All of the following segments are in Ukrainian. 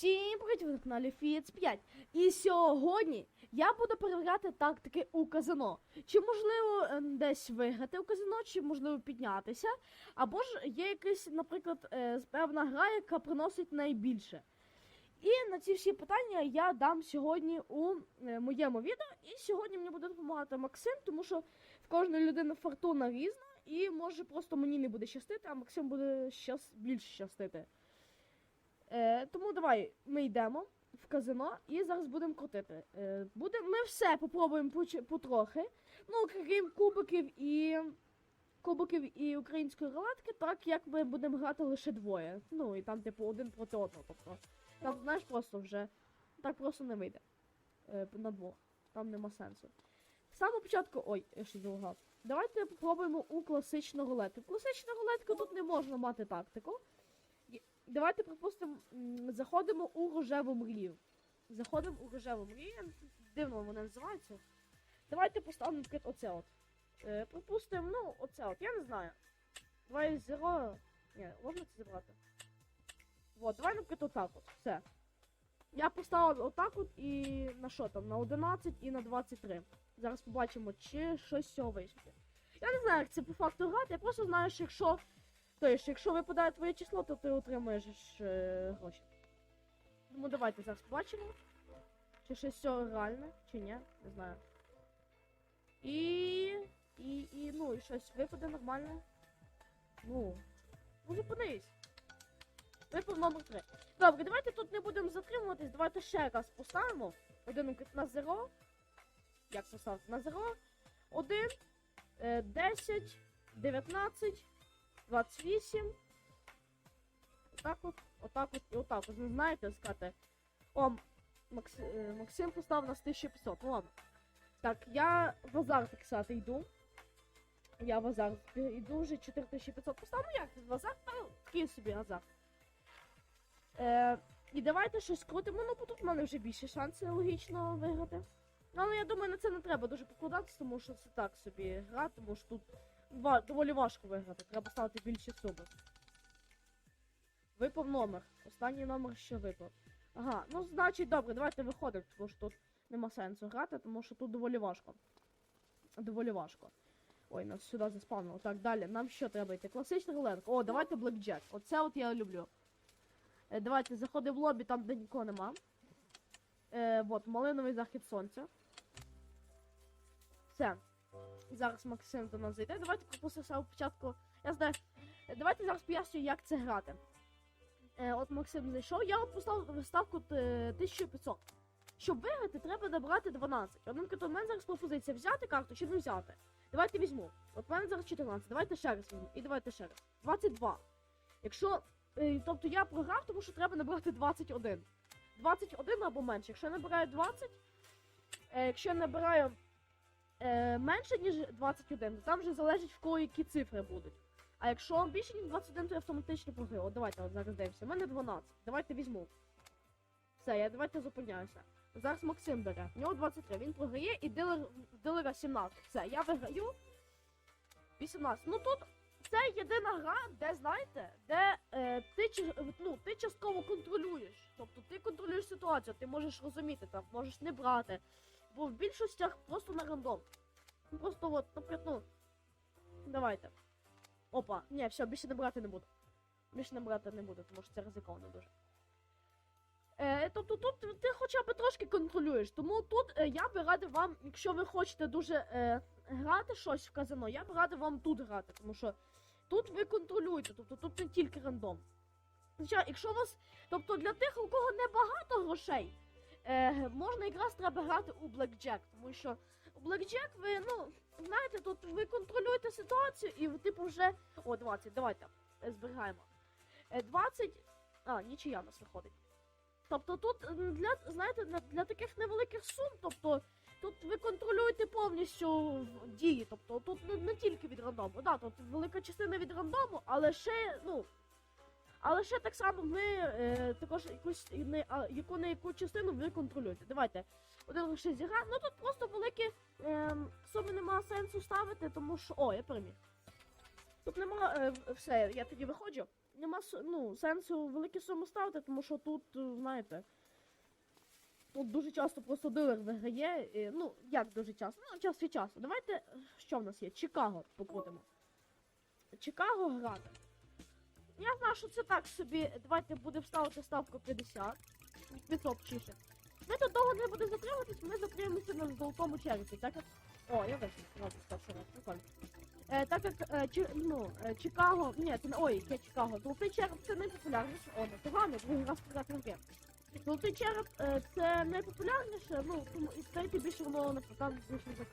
Всім привіт, на каналі Фіц 5. І сьогодні я буду перевіряти тактики у казино. Чи можливо е, десь виграти у казино, чи можливо піднятися. Або ж є якась, наприклад, е, певна гра, яка приносить найбільше. І на ці всі питання я дам сьогодні у е, моєму відео. І сьогодні мені буде допомагати Максим, тому що в кожної людини фортуна різна, і може просто мені не буде щастити, а Максим буде щас... більше щастити. Е, тому давай ми йдемо в казино і зараз будемо крутити. Е, буде, ми все попробуємо потрохи. Ну, крім кубиків і кубиків і української рулетки, так як ми будемо грати лише двоє. Ну і там, типу, один проти одного. Тобто, там, знаєш, просто вже так просто не вийде. Е, на двох. Там нема сенсу. З самого початку. Ой, я ще залагав. Давайте попробуємо у класичну рулетку. Класична рулетка тут не можна мати тактику. Давайте, припустимо, заходимо у рожеву мрію. Заходимо у рожеву мрію. Дивно вони називаються. Давайте поставимо, наприклад, оце от. Е, припустимо, ну, оце от, я не знаю. Давай зеро. Ні, можна це забрати? Вот, давай, наприклад, отак от. Все. Я поставив отак от і на що там? На 11 і на 23. Зараз побачимо, чи щось цього вийде. Я не знаю, як це по факту грати, я просто знаю, що якщо Тобто, якщо випадає твоє число, то ти отримаєш е, гроші. Тому давайте зараз побачимо. Чи щось все реальне, чи ні, не знаю. І. І. І. Ну, і щось випаде нормальне. Ну. Ну зупинись. Випав номер 3. Добре, давайте тут не будемо затримуватись, давайте ще раз поставимо. Один на 0. Як поставити? На 0. 1, 10, 19. 28. Отак от, отак от і отак от. Ви знаєте, сказати. О, е, Максим поставив нас 1500. Ну ладно. Так, я в азарт, так сказати, йду. Я в азарт йду вже 4500 поставив. Ну як в азарт? Та такий собі азарт. Е, і давайте щось крутимо. Ну, бо тут в мене вже більше шансів логічно виграти. Але я думаю, на це не треба дуже покладатися, тому що це так собі гра, тому що тут доволі важко виграти. Треба ставити більше суми. Випав номер. Останній номер ще випав. Ага, ну значить добре, давайте виходимо, тому що тут нема сенсу грати, тому що тут доволі важко. Доволі важко. Ой, нас сюди заспавнило. Так, далі. Нам що треба йти? Класичний рулетка. О, давайте блекджек. Оце от я люблю. Е, давайте заходимо в лобі там, де нікого нема. Е, от, малиновий захід сонця. Все. Зараз Максим до нас зайде. Давайте пропустимо самого початку. Я знаю. Давайте зараз поясню, як це грати. Е, от Максим зайшов, я поставив ставку е, 1500. Щоб виграти, треба набрати 12. Одним у мене зараз пропозиція взяти карту чи не взяти. Давайте візьму. От в мене зараз 14. Давайте ще раз візьму. І давайте ще раз. 22. Якщо. е, тобто я програв, тому що треба набрати 21. 21 або менше. Якщо я набираю 20, е, якщо я набираю е, менше, ніж 21, то там вже залежить в кого які цифри будуть. А якщо більше, ніж 21, то я автоматично програю. От давайте от зараз дивимося. У мене 12. Давайте візьму. Все, я давайте зупиняюся. Зараз Максим бере. У нього 23. Він програє і дилер, дилера 17. Все, я виграю. 18. Ну тут це єдина гра, де знаєте, де е, ти, ну, ти частково контролюєш. Тобто ти контролюєш ситуацію, ти можеш розуміти там, можеш не брати. Бо в більшостях просто на рандом. Просто от, наприклад, ну. Давайте. Опа, ні, все, більше не брати не буду. Більше не брати не буду, тому що це ризиковано дуже. Е, тобто тут ти хоча б трошки контролюєш. Тому тут е, я би радив вам, якщо ви хочете дуже е, грати щось в казино, я б радив вам тут грати, тому що тут ви контролюєте, тобто тут не тільки рандом. Якщо у вас. Тобто для тих, у кого небагато грошей, е, можна якраз треба грати у Blackjack, тому що у Blackjack ви, ну, знаєте, тут ви контролюєте ситуацію і типу вже. О, 20, давайте. е, Зберігаємо. Е, 20. А, нічия нас виходить. Тобто тут для, знаєте, для таких невеликих сум, тобто тут ви контролюєте повністю дії. Тобто тут не, не тільки від рандому. Да, тут велика частина від рандому, але ще, ну. Але ще так само ми е, також якусь не, а, яку не яку частину ви контролюєте. Давайте. Один лише зігра. Ну тут просто великі е, суми немає сенсу ставити, тому що. О, я переміг. Тут нема. Е, все, я тоді виходжу. нема ну, сенсу великі суми ставити, тому що тут, е, знаєте, тут дуже часто просто дилер виграє. І, ну, як дуже часто? Ну, час від часу. Давайте, що в нас є? Чикаго покрутимо. Чикаго грати. Я знаю, що це так собі. Давайте будемо ставити ставку 50. 500 чише. Ми тут довго не будемо затримуватись, ми затримуємося на золотому черепі, так як. О, я вийшов, зразу перший раз, прикольно. Е, так як е, Чи, ну, е, Чикаго, ні, це не ой, яке Чикаго. Золотий череп це найпопулярніше. О, непогано, другий раз підряд гри. Золотий череп е, це найпопулярніше, ну, тому і третій більше воно там більше.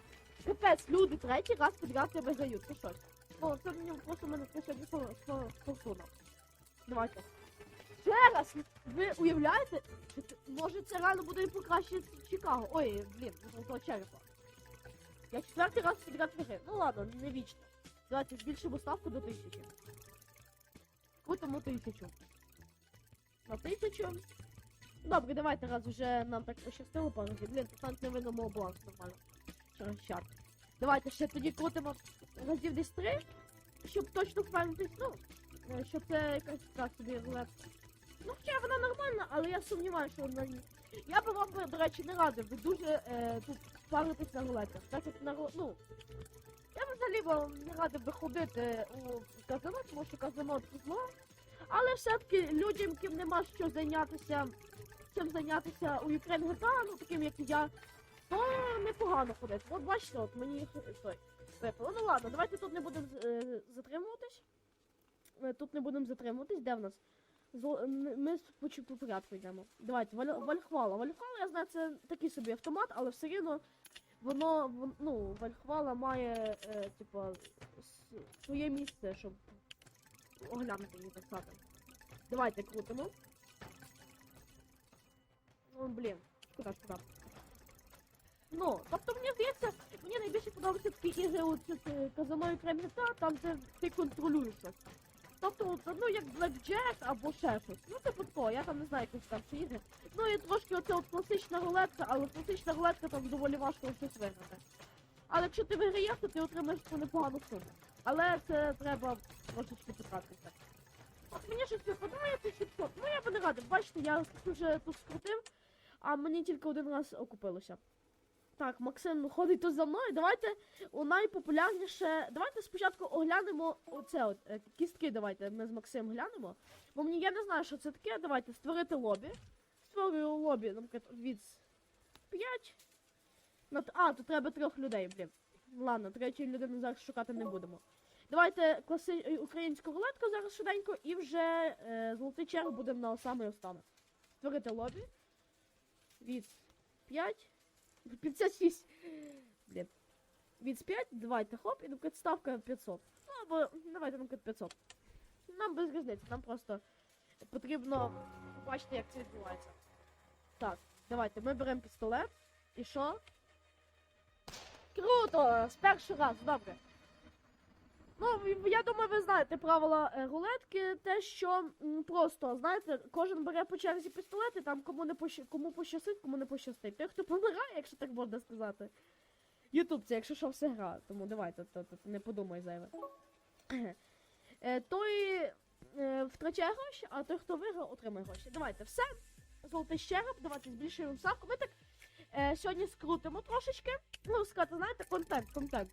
Капець, люди третій раз підряд не виграють, це щось. Ну, це мені просто мене фор- фор- Давайте. Ще раз, ви уявляєте? Може це реально буде і покраще Чикаго. Ой, блін, золотого черепа. Я четвертий раз підряд виграю. Ну ладно, не вічно. Давайте збільшимо ставку до тисячі. Крутимо тисячу. На тисячу. Добре, давайте, раз вже нам так пощастило пару. Блін, тут не видно мого балансу нормально. Через чат. Давайте ще тоді крутимо разів десь три, щоб точно впевнитись, ну, е, що це якась така собі рулет. Ну, хоча вона нормальна, але я сумніваюся, що вона ні. Я би вам, до речі, не радив, ви дуже е, тут паритись на рулетах. Так як на ну, я взагалі вам не радив би ходити у казино, тому що казино це зло. Але все-таки людям, яким нема що зайнятися, чим зайнятися у Ukraine GTA, ну таким як я, то непогано ходити. От бачите, от мені той випало. Ну ладно, давайте тут не будемо е, затримуватись. Е, Тут не будемо затримуватись, де в нас? Ми по, порядку йдемо. Давайте, Валь- Вальхвала. Вальхвала, я знаю, це такий собі автомат, але все рівно воно, вон- ну, Вальхвала має, е, типа, своє місце, щоб оглянути її сказати. Давайте крутимо. Ну, блін, шкода, шкода. Ну, тобто мені здається, мені найбільше подобаються такі ігри от з казаної GTA, там де ти контролюєш щось. Тобто, от, ну як Blackjack або ще щось. Ну типу такого, я там не знаю якісь там ще ігри. Ну і трошки оце от класична рулетка, але класична рулетка там доволі важко щось виграти. Але якщо ти виграєш, то ти отримаєш непогану суму. Але це треба трошечки потратитися. От мені щось випадає, це 600. Ну я би не радив. Бачите, я вже тут скрутив, а мені тільки один раз окупилося. Так, Максим ходить тут за мною. Давайте у найпопулярніше. Давайте спочатку оглянемо оце от е, кістки. Давайте ми з Максимом глянемо. Бо мені я не знаю, що це таке. Давайте створити лобі. Створюю лобі, наприклад, від 5. А, тут треба трьох людей, блін. Ладно, третьої людини зараз шукати не будемо. Давайте класи... е, українську рулетку зараз швиденько і вже е, золотий черг будемо на самий останок. Створити лобі. Від 5. 56. Блін. Від 5, давайте хоп, і наприклад ставка 500. Ну або давайте, наприклад, 500. Нам без різниці, нам просто потрібно побачити, як це відбувається. Так, давайте, ми беремо пістолет. І що? Круто! З першого разу, добре. Ну, я думаю, ви знаєте правила е, рулетки, те, що просто, знаєте, кожен бере по черзі пістолет, і там кому не пощ... кому пощастить, кому не пощастить. Той, хто помирає, якщо так можна сказати. Ютуб, це якщо що все гра, тому давайте, то, то, не подумай зайве. Е, той е, втрачає гроші, а той, хто виграв, отримає гроші. Давайте, все. Золотий щереп, давайте збільшуємо ставку. Ми так е, сьогодні скрутимо трошечки. Ну, сказати, знаєте, контент, контент.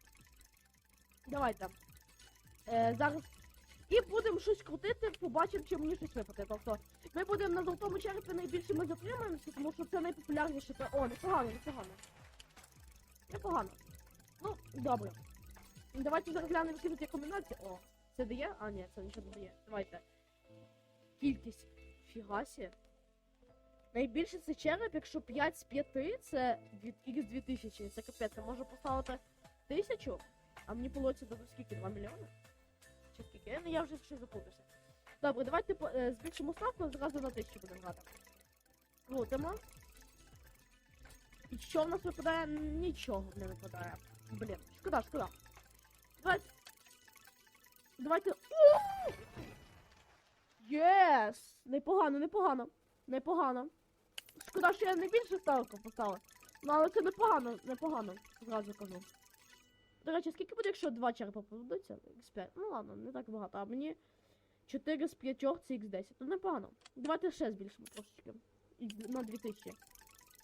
Давайте. Е, зараз. І будемо щось крутити, побачимо, чи мені щось випаде. Тобто, ми будемо на золотому черепі найбільше ми затримаємося, тому що це найпопулярніше. О, непогано, непогано. Непогано. Ну, добре. Давайте зараз глянемо, які тут є комбінації. О, це дає? А, ні, це нічого не дає. Давайте. Кількість. Фігасі. Найбільше це череп, якщо 5 з 5, це від X 2000. Це капець, я можу поставити 1000, а мені вийде до скільки? 2 мільйони? Чи? Я, я вже щось запутався. Добре, давайте е, збільшимо ставку, зразу на 1000 будемо грати. Крутимо. І що в нас випадає? Нічого не випадає. Блін, шкода, шкода. Давайте. Давайте. Єс! Непогано, непогано. Непогано. Шкода, що я не більше ставку поставив. Ну, але це непогано, непогано, зразу кажу. До речі, скільки буде, якщо два черепа попадуться? X5. Ну ладно, не так багато, а мені 4 з 5 це X10. Ну непогано. Давайте ще збільшимо трошечки. На 2000.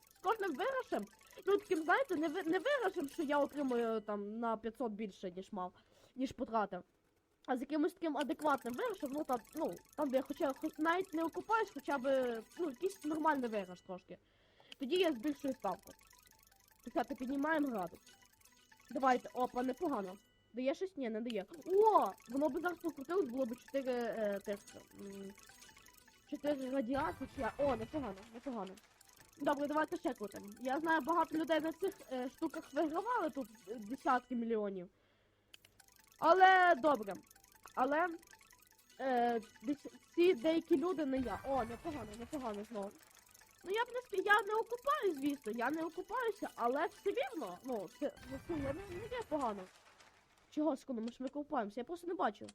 З кожним виграшем, ну таким, знаєте, не, ви- не виграшем, що я отримую там на 500 більше, ніж мав, ніж потратив. А з якимось таким адекватним виграшем, ну там, ну, там де я хоча хоч навіть не окупаюсь, хоча б ну, якийсь нормальний виграш трошки. Тоді я збільшую ставку. Десята, піднімаємо градус. Давайте, опа, непогано. Дає щось? Ні, не дає. О! Воно б зараз покрутилось, було б 4 е, тих. 4 радіації. О, непогано, непогано. Добре, давайте ще крутимо. Я знаю, багато людей на цих е, штуках вигравали тут е, десятки мільйонів. Але добре. Але е, ці деякі люди не я. О, непогано, непогано знову. Ну я не ск- я не окупаю, звісно, я не окупаюся, але все рівно, ну, це, ну, я не, не є погано. Чого скоро, ми ж ми купаємося, я просто не бачу.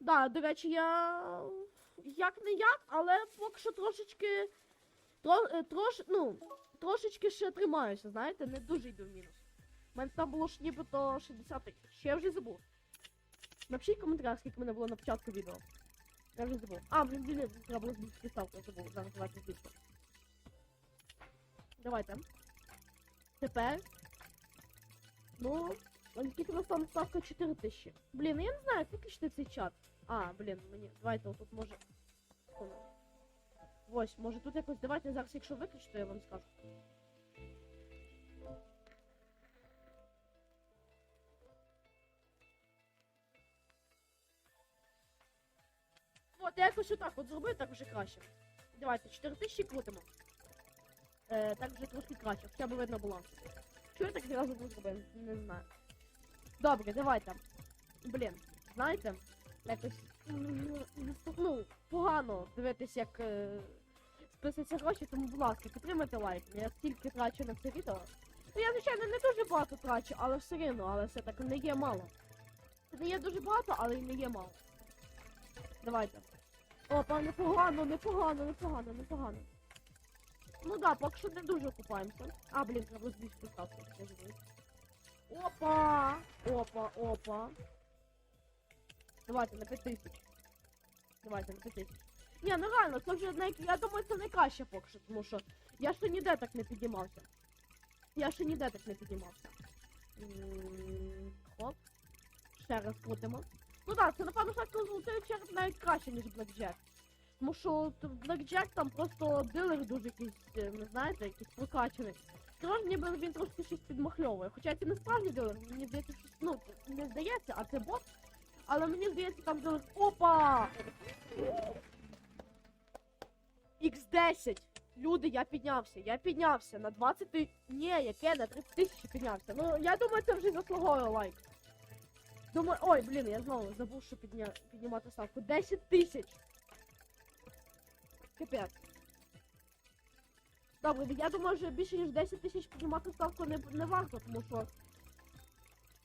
Да, до речі, я як не як, але поки що трошечки. Тро, е, трош, ну, трошечки ще тримаюся, знаєте, не дуже йду в мінус. У мене там було ж нібито 60 тисяч. Ще я вже забув. Напишіть в коментарях, скільки мене було на початку відео. Я вже забув. А, блін, блін, треба було збільшити ставку, я забув. Зараз давайте збільшимо. Давайте. Тепер. Ну, скільки у нас там ставка 4 тисячі. Блін, я не знаю, виключити цей чат. А, блін, мені. Давайте отут може. Секунду. Ось, може тут якось. Давайте зараз, якщо виключу, то я вам скажу. От, я якось отак от зробив, так вже краще. Давайте, 4000 крутимо. Е, так вже трошки краще, хоча б видно баланс. Чого я так зразу не зробив? Не знаю. Добре, давайте. Блін, знаєте, якось ну, погано дивитись, як е, списуються гроші, тому, будь ласка, підтримайте лайк. Я стільки трачу на це відео. Ну я, звичайно, не дуже багато трачу, але все рівно, але все так не є мало. Не є дуже багато, але й не є мало. Давайте. Опа, непогано, непогано, непогано, непогано. Ну да, поки що не дуже окупаємося. А, блін, треба збільшити ставку. я забув. Опа! Опа, опа. Давайте на 5000. Давайте на 5000. Ні, ну реально, це вже най... я думаю, це найкраще поки що, тому що я ще ніде так не підіймався. Я ще ніде так не підіймався. М, Хоп. Ще раз крутимо. Ну так, це напевно шахту золотий череп навіть краще, ніж Blackjack. Тому що Blackjack там просто дилер дуже якийсь, е, не знаєте, якийсь прокачаний. Тож ніби він трошки щось підмахльовує. Хоча це не справжній дилер, мені здається, що ну, не здається, а це бот. Але мені здається, там дилер. Опа! X10! Люди, я піднявся, я піднявся на 20 ти... Ні, яке на 30 тисяч піднявся. Ну, я думаю, це вже заслуговує лайк. Думаю, ой, блін, я знову забув, що підня... піднімати ставку. 10 тисяч! Капець. Добре, я думаю, що більше ніж 10 тисяч піднімати ставку не, не варто, тому що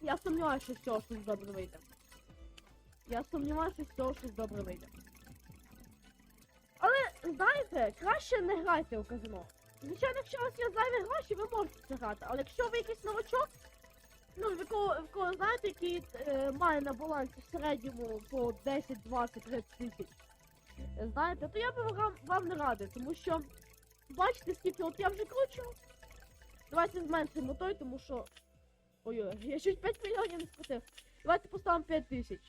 я сумніваюся, що з цього щось добре вийде. Я сумніваюся, що з цього щось добре вийде. Але, знаєте, краще не грайте у казино. Звичайно, якщо у вас є зайві гроші, ви можете це грати. Але якщо ви якийсь новачок, ну, в кого, в кого знаєте, який е, має на балансі в середньому по 10, 20, 30 тисяч, знаєте, то я би вам, вам не радив, тому що бачите, скільки от я вже кручу. Давайте зменшимо той, тому що. Ой-ой, я чуть 5 мільйонів не скрутив. Давайте поставимо 5 тисяч.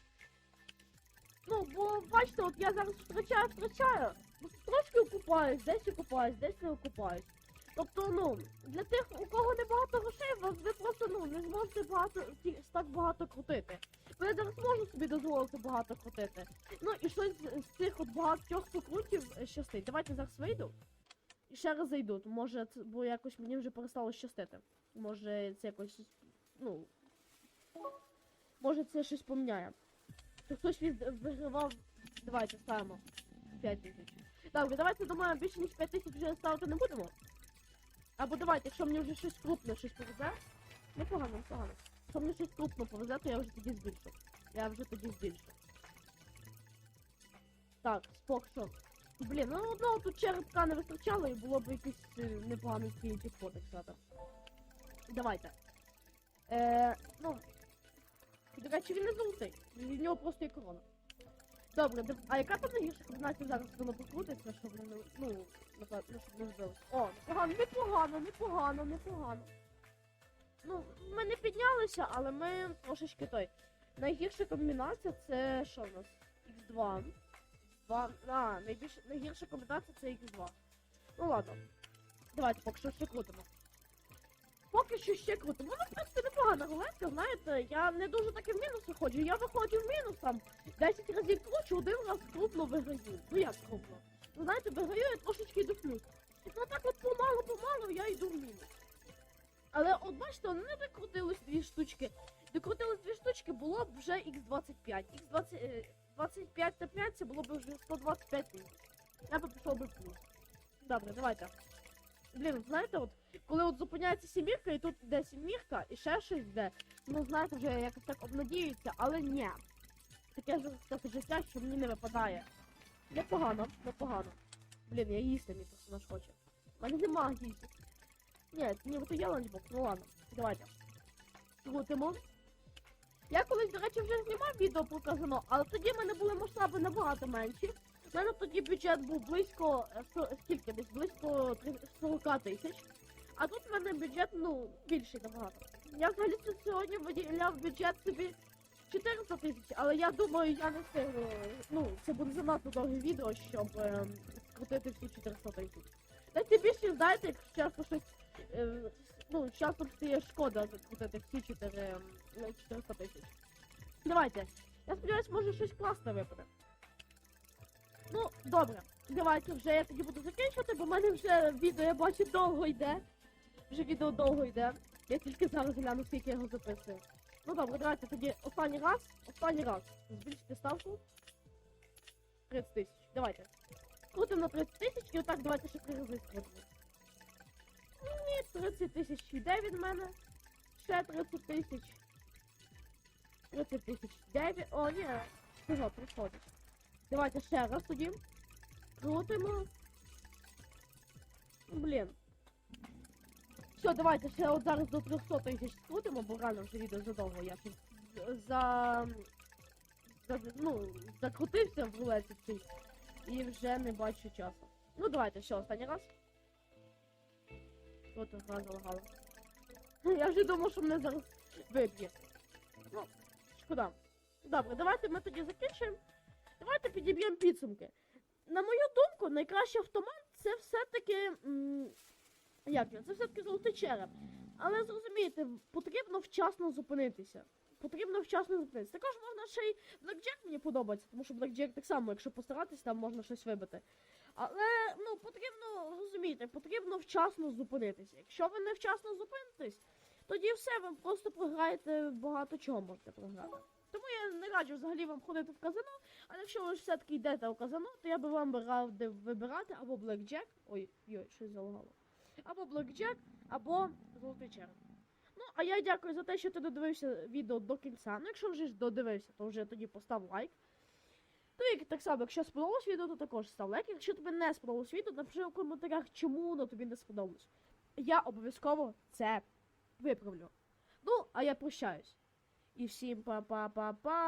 Ну, бо бачите, от я зараз втрачаю, втрачаю. Трошки окупаюсь, десь окупаюсь, десь не окупаюсь. Тобто, ну, для тих, у кого не багато грошей, ви, ви просто ну не зможете багато так багато крутити. Я зараз можу собі дозволити багато крутити. Ну і щось з, цих от багатьох покрутів щастить. Давайте зараз вийду. І ще раз зайду. Може, це, бо якось мені вже перестало щастити. Може це якось. Ну. Може це щось поміняє. То хтось від вигравав. Давайте ставимо 5 тисяч. Добре, давайте думаю, більше ніж 5 тисяч вже ставити не будемо. Або давайте, якщо мені вже щось крупне, щось повезе. Непогано, непогано. Якщо мені щось крупно повезе, то я вже тоді збільшу. Я вже тоді збільшу. Так, спок, що? Блін, ну одного тут черепка не вистачало і було б якийсь е, непоганий підход, так. Давайте. Е, ну, до речі, він не золотий. Від нього просто є корона. Добре, а яка найгірша комбінація зараз воно покрутиться, щоб не ну, напевно, щоб не збилось? О, непогано, непогано, непогано, непогано. Ну, ми не піднялися, але ми трошечки той. Найгірша комбінація це що в нас? X2. X2. А, найбільш, найгірша комбінація це X2. Ну ладно. Давайте поки що ще крутимо. Поки що ще крутимо. Ну, в принципі, непогана рулетка, знаєте, я не дуже таки в мінус виходжу. Я виходжу в мінус там 10 разів кручу, один раз крупно виграю. Ну як крупно? Ви знаєте, виграю я трошечки йду плюс. Ну так от помалу-помалу я йду в мінус. Але от бачите, не докрутились дві штучки. Докрутились дві штучки, було б вже X25. X20, е, 25 та 5 це було б вже 125 плюс. Я би пішов би в плюс. Добре, давайте. Блін, знаєте, от коли от зупиняється сімірка, і тут йде сімірка, і ще щось йде, ну знаєте, вже якось так обнадіються, але ні. Таке ж таке життя, що мені не випадає. Непогано, непогано. Блін, я їсти мій персонаж хоче. У мене нема їсти. Ні, ні, то є ланчбокс, ну ладно, давайте. Крутимо. Я колись, до речі, вже знімав відео про казино, але тоді в мене були масштаби набагато менші. У мене тоді бюджет був близько, е, скільки десь, близько 40 тисяч. А тут в мене бюджет, ну, більший набагато. Я взагалі сьогодні виділяв бюджет собі 400 тисяч, але я думаю, я не встигну. Ну, це буде занадто довге відео, щоб е, скрутити всі 400 тисяч. Та тим більше, знаєте, якщо часто щось. Е, ну, часом стає шкода закрутити всі 4, ем, 400 тисяч. Давайте. Я сподіваюся, може щось класне випаде. Ну, добре. Давайте вже я тоді буду закінчувати, бо в мене вже відео, я бачу, довго йде. Вже відео довго йде. Я тільки зараз гляну, скільки я його записую. Ну добре, давайте тоді останній раз. Останній раз. Збільшити ставку. 30 тисяч. Давайте. Крутимо на 30 тисяч і отак давайте ще три рази скрутимо. Ні, 30 тисяч йде від мене. Ще 30 тисяч. 30 тисяч 9. О, ні. Чого, приходить. Давайте ще раз тоді. Крутимо. Блін. Все, давайте ще от зараз до 300 тисяч скрутимо, бо реально вже відео задовго я щось за, за ну, закрутився в рулеті цій і вже не бачу часу. Ну давайте ще останній раз. От гра залагала. Я вже думав, що мене зараз виб'є. Ну, шкода. Добре, давайте ми тоді закінчимо. Давайте підіб'ємо підсумки. На мою думку, найкращий автомат це все-таки. Як його? Це все-таки золотий череп. Але зрозумієте, потрібно вчасно зупинитися. Потрібно вчасно зупинитися. Також можна ще й Blackjack мені подобається, тому що Blackjack так само, якщо постаратись, там можна щось вибити. Але ну потрібно розумієте, потрібно вчасно зупинитися. Якщо ви не вчасно зупинитесь, тоді все, ви просто програєте багато чого можете програти. Тому я не раджу взагалі вам ходити в казино, але якщо ви ж все-таки йдете в казино, то я би вам радив вибирати або Blackjack, ой, йой, щось залагало, або Blackjack, або Золотий череп. Ну, а я дякую за те, що ти додивився відео до кінця. Ну, якщо вже ж додивився, то вже тоді постав лайк. Ну і так само, якщо сподобалось відео, то також став лайк. Якщо тобі не сподобалось відео, напиши у коментарях, чому воно тобі не сподобалось. Я обов'язково це виправлю. Ну, а я прощаюсь. І всім па-па-па-па.